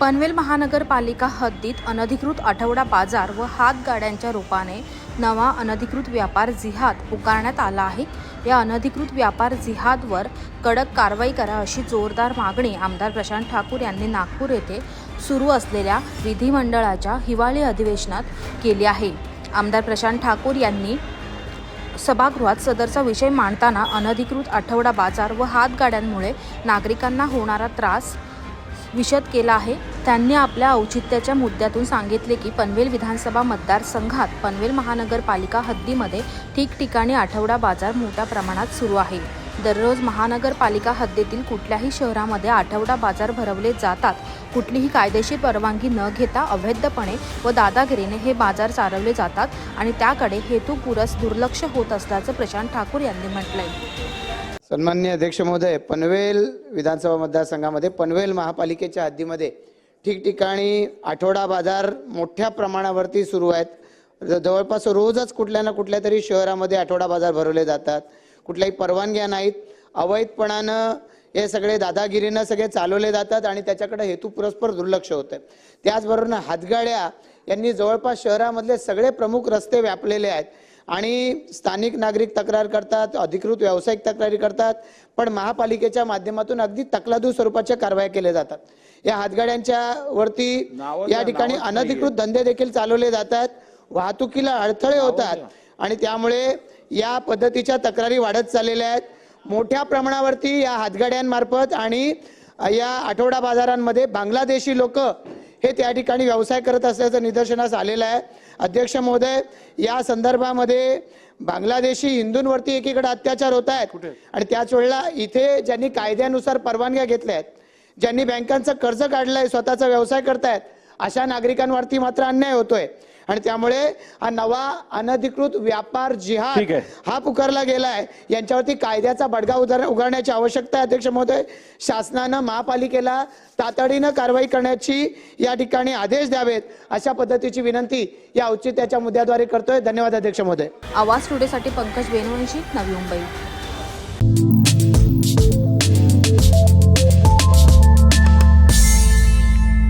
पनवेल महानगरपालिका हद्दीत अनधिकृत आठवडा बाजार व हातगाड्यांच्या रूपाने नवा अनधिकृत व्यापार जिहाद पुकारण्यात आला आहे. या अनधिकृत व्यापार जिहादवर कडक कारवाई करा अशी जोरदार मागणी आमदार प्रशांत ठाकूर यांनी नागपूर येथे सुरू असलेल्या विधिमंडळाच्या हिवाळी अधिवेशनात केली आहे. आमदार प्रशांत ठाकूर यांनी सभागृहात सदरचा विषय मांडताना अनधिकृत आठवडा बाजार व हातगाड्यांमुळे नागरिकांना होणारा त्रास विशद केला आहे. त्यांनी आपल्या औचित्याच्या मुद्द्यातून सांगितले की पनवेल विधानसभा मतदारसंघात पनवेल महानगरपालिका हद्दीमध्ये ठिकठिकाणी आठवडा बाजार मोठ्या प्रमाणात सुरू आहे. दररोज महानगरपालिका हद्दीतील कुठल्याही शहरामध्ये आठवडा बाजार भरवले जातात. कुठलीही कायदेशीर परवानगी न घेता अवैधपणे व दादागिरीने हे बाजार चालवले जातात आणि त्याकडे हेतुपुरस दुर्लक्ष होत असल्याचं प्रशांत ठाकूर यांनी म्हटलंय. सन्मान्य अध्यक्ष महोदय पनवेल विधानसभा मतदारसंघामध्ये पनवेल महापालिकेच्या हद्दीमध्ये ठिकठिकाणी आठवडा बाजार मोठ्या प्रमाणावरती सुरू आहेत. जवळपास रोजच कुठल्या ना कुठल्या तरी शहरामध्ये आठवडा बाजार भरवले जातात. कुठल्याही परवानग्या नाहीत. अवैधपणानं हे सगळे दादागिरीनं सगळे चालवले जातात आणि त्याच्याकडे हेतू पुरस्पर दुर्लक्ष होतं. त्याचबरोबर हातगाड्या यांनी जवळपास शहरामधले सगळे प्रमुख रस्ते व्यापलेले आहेत. आणि स्थानिक नागरिक तक्रार करतात अधिकृत व्यावसायिक तक्रारी करतात पण महापालिकेच्या माध्यमातून अगदी तकलादू स्वरूपाच्या कारवाया केल्या जातात. या हातगाड्यांच्या वरती या ठिकाणी अनधिकृत धंदे देखील चालवले जातात. वाहतुकीला अडथळे होतात आणि त्यामुळे या पद्धतीच्या तक्रारी वाढत चाललेल्या आहेत. मोठ्या प्रमाणावरती या हातगाड्यांमार्फत आणि या आठवडा बाजारांमध्ये बांगलादेशी लोक हे त्या ठिकाणी व्यवसाय करत असल्याचं निदर्शनास आलेलं आहे. अध्यक्ष महोदय या संदर्भामध्ये बांगलादेशी हिंदूंवरती एकीकडे अत्याचार होत आहेत. आणि त्याच वेळेला इथे ज्यांनी कायद्यानुसार परवानग्या घेतल्या आहेत ज्यांनी बँकांचं कर्ज काढलंय स्वतःचा व्यवसाय करतायत अशा नागरिकांवरती मात्र अन्याय होतोय. आणि त्यामुळे हा नवा अनधिकृत व्यापार जिहाद आहे. हा पुकारला गेलाय. यांच्यावरती कायद्याचा बडगा उदार उगारण्याची आवश्यकता आहे अध्यक्ष महोदय. शासनानं महापालिकेला तातडीनं कारवाई करण्याची या ठिकाणी आदेश द्यावेत अशा पद्धतीची विनंती या औचित्याच्या मुद्द्याद्वारे करतोय. धन्यवाद अध्यक्ष महोदय. आवाज टुडेसाठी पंकज बेनवंशी नवी मुंबई.